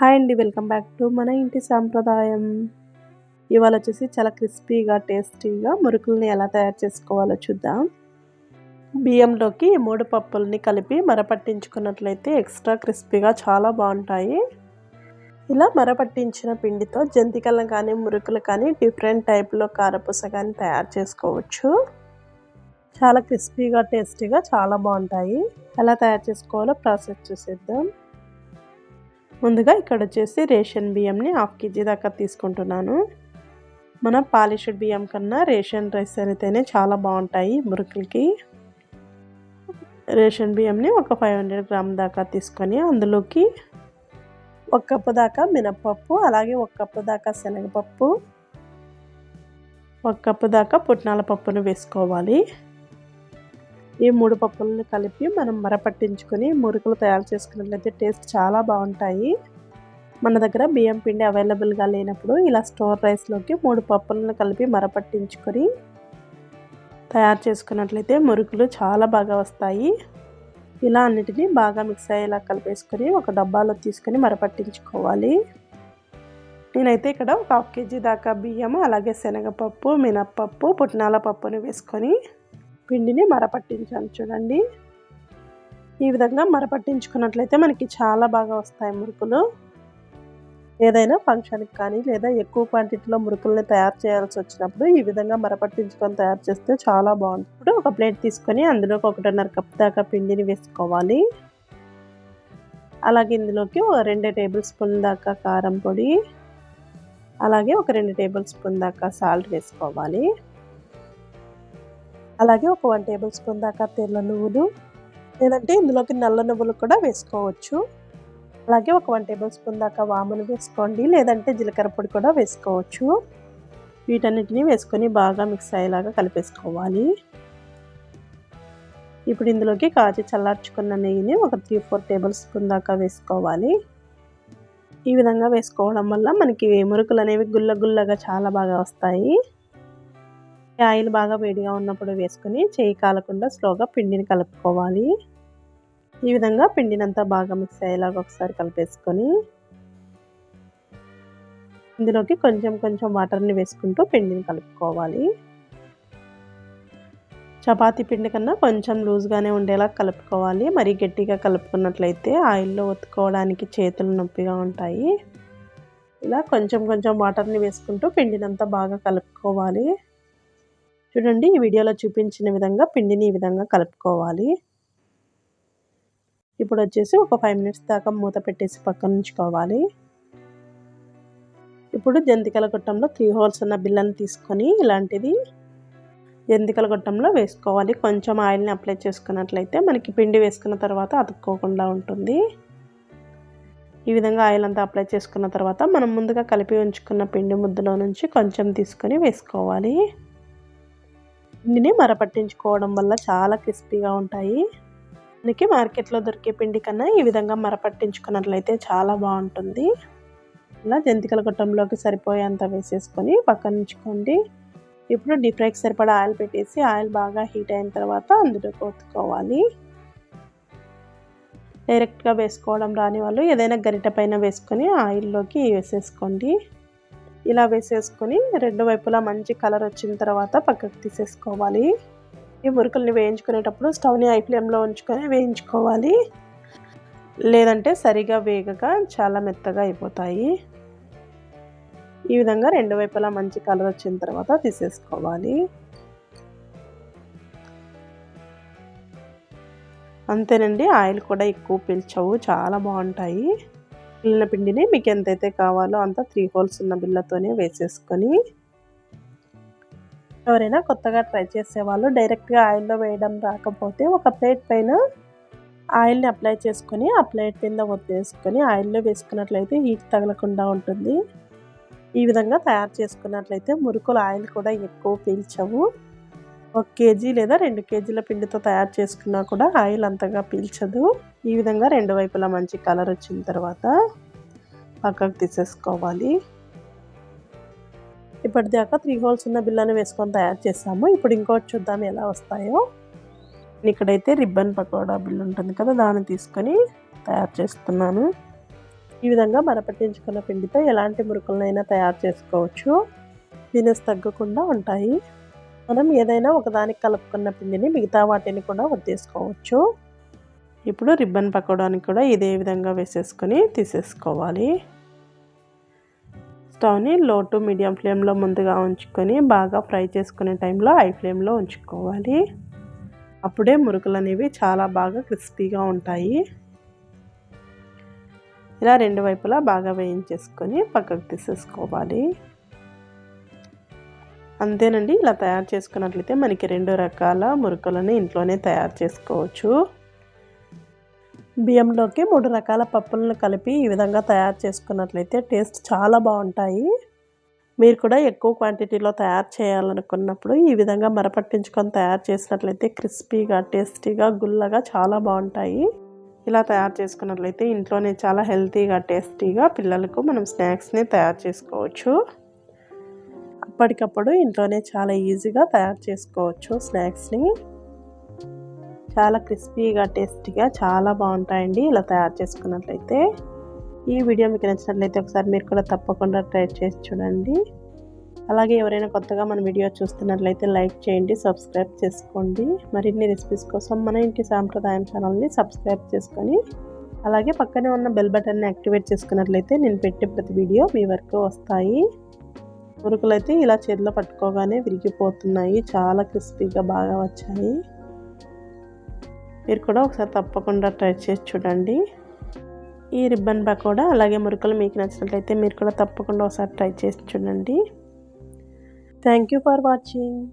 Hi అండి welcome back to మన ఇంటి సాంప్రదాయం. ఇవాళ వచ్చేసి చాలా క్రిస్పీగా టేస్టీగా మురుకుల్ని ఎలా తయారు చేసుకోవాలో చూద్దాం. బియ్యంలోకి మూడు పప్పుల్ని కలిపి మరపట్టించుకున్నట్లయితే ఎక్స్ట్రా క్రిస్పీగా చాలా బాగుంటాయి. ఇలా మరపట్టించిన పిండితో జంతికలను కానీ మురుకులు కానీ డిఫరెంట్ టైప్లో కారపూస కానీ తయారు చేసుకోవచ్చు. చాలా క్రిస్పీగా టేస్టీగా చాలా బాగుంటాయి. ఎలా తయారు చేసుకోవాలో ప్రాసెస్ చూసేద్దాం. ముందుగా ఇక్కడ వచ్చేసి రేషన్ బియ్యంని హాఫ్ కేజీ దాకా తీసుకుంటున్నాను. మన పాలిష్డ్ బియ్యం కన్నా రేషన్ రైస్ అయితేనే చాలా బాగుంటాయి మురుకులకి. రేషన్ బియ్యంని ఒక ఫైవ్ హండ్రెడ్ గ్రామ్ దాకా తీసుకొని అందులోకి ఒక కప్పు దాకా మినప్పప్పు అలాగే ఒక కప్పు దాకా శనగపప్పు ఒక కప్పు దాకా పుట్నాల పప్పును వేసుకోవాలి. ఈ మూడు పప్పులను కలిపి మనం మరపట్టించుకొని మురుకులు తయారు చేసుకున్నట్లయితే టేస్ట్ చాలా బాగుంటాయి. మన దగ్గర బియ్యం పిండి అవైలబుల్గా లేనప్పుడు ఇలా స్టోర్ రైస్లోకి మూడు పప్పులను కలిపి మరపట్టించుకొని తయారు చేసుకున్నట్లయితే మురుకులు చాలా బాగా వస్తాయి. ఇలా అన్నిటినీ బాగా మిక్స్ అయ్యేలా కలిపేసుకొని ఒక డబ్బాలో తీసుకొని మరపట్టించుకోవాలి. నేనైతే ఇక్కడ ఒక హాఫ్ కేజీ దాకా బియ్యము అలాగే శనగపప్పు మినప్పప్పు పుట్నాల పప్పుని వేసుకొని పిండిని మరపట్టించాను చూడండి. ఈ విధంగా మరపట్టించుకున్నట్లయితే మనకి చాలా బాగా వస్తాయి మురుకులు. ఏదైనా ఫంక్షన్కి కానీ లేదా ఎక్కువ క్వాంటిటీలో మురుకుల్ని తయారు చేయాల్సి వచ్చినప్పుడు ఈ విధంగా మరపట్టించుకొని తయారు చేస్తే చాలా బాగుంటుంది. ఇప్పుడు ఒక ప్లేట్ తీసుకొని అందులోకి ఒకటిన్నర కప్ దాకా పిండిని వేసుకోవాలి. అలాగే ఇందులోకి రెండు టేబుల్ స్పూన్ దాకా కారం పొడి అలాగే ఒక రెండు టేబుల్ స్పూన్ దాకా సాల్ట్ వేసుకోవాలి. అలాగే ఒక వన్ టేబుల్ స్పూన్ దాకా తెల్ల నువ్వులు లేదంటే ఇందులోకి నల్ల నువ్వులు కూడా వేసుకోవచ్చు. అలాగే ఒక వన్ టేబుల్ స్పూన్ దాకా వాములు వేసుకోండి లేదంటే జీలకర్ర పొడి కూడా వేసుకోవచ్చు. వీటన్నిటిని వేసుకొని బాగా మిక్స్ అయ్యేలాగా కలిపేసుకోవాలి. ఇప్పుడు ఇందులోకి కాచి చల్లార్చుకున్న నెయ్యిని ఒక త్రీ ఫోర్ టేబుల్ స్పూన్ దాకా వేసుకోవాలి. ఈ విధంగా వేసుకోవడం వల్ల మనకి మురుకులు అనేవి గుల్ల గుల్లగా చాలా బాగా వస్తాయి. ఆయిల్ బాగా వేడిగా ఉన్నప్పుడు వేసుకొని చేయి కాలకుండా స్లోగా పిండిని కలుపుకోవాలి. ఈ విధంగా పిండినంతా బాగా మిక్స్ అయ్యేలాగా ఒకసారి కలిపేసుకొని ఇందులోకి కొంచెం కొంచెం వాటర్ని వేసుకుంటూ పిండిని కలుపుకోవాలి. చపాతీ పిండి కన్నా కొంచెం లూజ్గానే ఉండేలా కలుపుకోవాలి. మరీ గట్టిగా కలుపుకున్నట్లయితే ఆయిల్లో ఒత్తుకోవడానికి చేతులు నొప్పిగా ఉంటాయి. ఇలా కొంచెం కొంచెం వాటర్ని వేసుకుంటూ పిండినంతా బాగా కలుపుకోవాలి. చూడండి ఈ వీడియోలో చూపించిన విధంగా పిండిని ఈ విధంగా కలుపుకోవాలి. ఇప్పుడు వచ్చేసి ఒక ఫైవ్ మినిట్స్ దాకా మూత పెట్టేసి పక్కన ఉంచుకోవాలి. ఇప్పుడు జంతికల గొట్టంలో త్రీ హోల్స్ ఉన్న బిల్లని తీసుకొని ఇలాంటిది జంతికల గొట్టంలో వేసుకోవాలి. కొంచెం ఆయిల్ని అప్లై చేసుకున్నట్లయితే మనకి పిండి వేసుకున్న తర్వాత అతుక్కోకుండా ఉంటుంది. ఈ విధంగా ఆయిల్ అంతా అప్లై చేసుకున్న తర్వాత మనం ముందుగా కలిపి ఉంచుకున్న పిండి ముద్దలో నుంచి కొంచెం తీసుకొని వేసుకోవాలి. పిండిని మరపట్టించుకోవడం వల్ల చాలా క్రిస్పీగా ఉంటాయి. మనకి మార్కెట్లో దొరికే పిండి కన్నా ఈ విధంగా మరపట్టించుకున్నట్లయితే చాలా బాగుంటుంది. ఇలా జంతికల గొట్టంలోకి సరిపోయేంత వేసేసుకొని పక్కన ఉంచుకోండి. ఇప్పుడు డీప్ ఫ్రైకి సరిపడా ఆయిల్ పెట్టేసి ఆయిల్ బాగా హీట్ అయిన తర్వాత అందులో కోతుకోవాలి. డైరెక్ట్గా వేసుకోవడం రాని వాళ్ళు ఏదైనా గరిట పైన వేసుకొని ఆయిల్లోకి వేసేసుకోండి. ఇలా వేసేసుకొని రెండు వైపులా మంచి కలర్ వచ్చిన తర్వాత పక్కకు తీసేసుకోవాలి. ఈ మురుకుల్ని వేయించుకునేటప్పుడు స్టవ్ని ఐ ఫ్లేమ్లో ఉంచుకొని వేయించుకోవాలి. లేదంటే సరిగా వేగగా చాలా మెత్తగా అయిపోతాయి. ఈ విధంగా రెండు వైపులా మంచి కలర్ వచ్చిన తర్వాత తీసేసుకోవాలి. అంతేనండి ఆయిల్ కూడా ఎక్కువ పీల్చవు చాలా బాగుంటాయి. మిగిలిన పిండిని మీకు ఎంతైతే కావాలో అంత త్రీ హోల్స్ ఉన్న బిళ్ళతోనే వేసేసుకొని ఎవరైనా కొత్తగా ట్రై చేసేవాళ్ళు డైరెక్ట్గా ఆయిల్లో వేయడం రాకపోతే ఒక ప్లేట్ పైన ఆయిల్ని అప్లై చేసుకొని ఆ ప్లేట్ కింద వదిలేసుకొని ఆయిల్లో వేసుకున్నట్లయితే హీట్ తగలకుండా ఉంటుంది. ఈ విధంగా తయారు చేసుకున్నట్లయితే మురుకులు ఆయిల్ కూడా ఎక్కువ పీల్చవు. ఒక కేజీ లేదా రెండు కేజీల పిండితో తయారు చేసుకున్నా కూడా ఆయిల్ అంతగా పీల్చదు. ఈ విధంగా రెండు వైపులా మంచి కలర్ వచ్చిన తర్వాత పక్కకు తీసేసుకోవాలి. ఇప్పటిదాకా త్రీ హోల్స్ ఉన్న బిల్లని వేసుకొని తయారు చేసాము ఇప్పుడు ఇంకోటి చూద్దాం ఎలా వస్తాయో. ఇక్కడైతే రిబ్బన్ పకోడా బిల్ ఉంటుంది కదా దాన్ని తీసుకొని తయారు చేస్తున్నాను. ఈ విధంగా మరపట్టించుకున్న పిండితో ఎలాంటి మురుకులనైనా తయారు చేసుకోవచ్చు. తినేసి తగ్గకుండా ఉంటాయి. మనం ఏదైనా ఒకదానికి కలుపుకున్న పిండిని మిగతా వాటిని కూడా వద్దేసుకోవచ్చు ఇప్పుడు రిబ్బన్ పక్కడానికి కూడా ఇదే విధంగా వేసేసుకొని తీసేసుకోవాలి. స్టవ్ని లో టు మీడియం ఫ్లేమ్లో ముందుగా ఉంచుకొని బాగా ఫ్రై చేసుకునే టైంలో హై ఫ్లేమ్లో ఉంచుకోవాలి. అప్పుడే మురుకులు అనేవి చాలా బాగా క్రిస్పీగా ఉంటాయి. ఇలా రెండు వైపులా బాగా వేయించేసుకొని పక్కకు తీసేసుకోవాలి. అంతేనండి. ఇలా తయారు చేసుకున్నట్లయితే మనకి రెండు రకాల మురుకులను ఇంట్లోనే తయారు చేసుకోవచ్చు. బియ్యంలోకి మూడు రకాల పప్పులను కలిపి ఈ విధంగా తయారు చేసుకున్నట్లయితే టేస్ట్ చాలా బాగుంటాయి. మీరు కూడా ఎక్కువ క్వాంటిటీలో తయారు చేయాలనుకున్నప్పుడు ఈ విధంగా మరపట్టించుకొని తయారు చేసినట్లయితే క్రిస్పీగా టేస్టీగా గుల్లగా చాలా బాగుంటాయి. ఇలా తయారు చేసుకున్నట్లయితే ఇంట్లోనే చాలా హెల్తీగా టేస్టీగా పిల్లలకు మనం స్నాక్స్ని తయారు చేసుకోవచ్చు. అప్పటికప్పుడు ఇంట్లోనే చాలా ఈజీగా తయారు చేసుకోవచ్చు స్నాక్స్ని. చాలా క్రిస్పీగా టేస్టీగా చాలా బాగుంటాయండి ఇలా తయారు చేసుకున్నట్లయితే. ఈ వీడియో మీకు నచ్చినట్లయితే ఒకసారి మీరు కూడా తప్పకుండా ట్రై చేసి చూడండి. అలాగే ఎవరైనా కొత్తగా మన వీడియో చూస్తున్నట్లయితే లైక్ చేయండి సబ్స్క్రైబ్ చేసుకోండి. మరిన్ని రెసిపీస్ కోసం మన ఇంటి సాంప్రదాయం ఛానల్ని సబ్స్క్రైబ్ చేసుకొని అలాగే పక్కనే ఉన్న బెల్ బటన్ని యాక్టివేట్ చేసుకున్నట్లయితే నేను పెట్టే ప్రతి వీడియో మీ వరకు వస్తాయి. మురుకులు అయితే ఇలా చేతిలో పట్టుకోగానే విరిగిపోతున్నాయి. చాలా క్రిస్పీగా బాగా వచ్చాయి. మీరు కూడా ఒకసారి తప్పకుండా ట్రై చేసి చూడండి. ఈ రిబ్బన్ పకోడా అలాగే మురుకులు మీకు నచ్చినట్లయితే మీరు కూడా తప్పకుండా ఒకసారి ట్రై చేసి చూడండి. Thank you for watching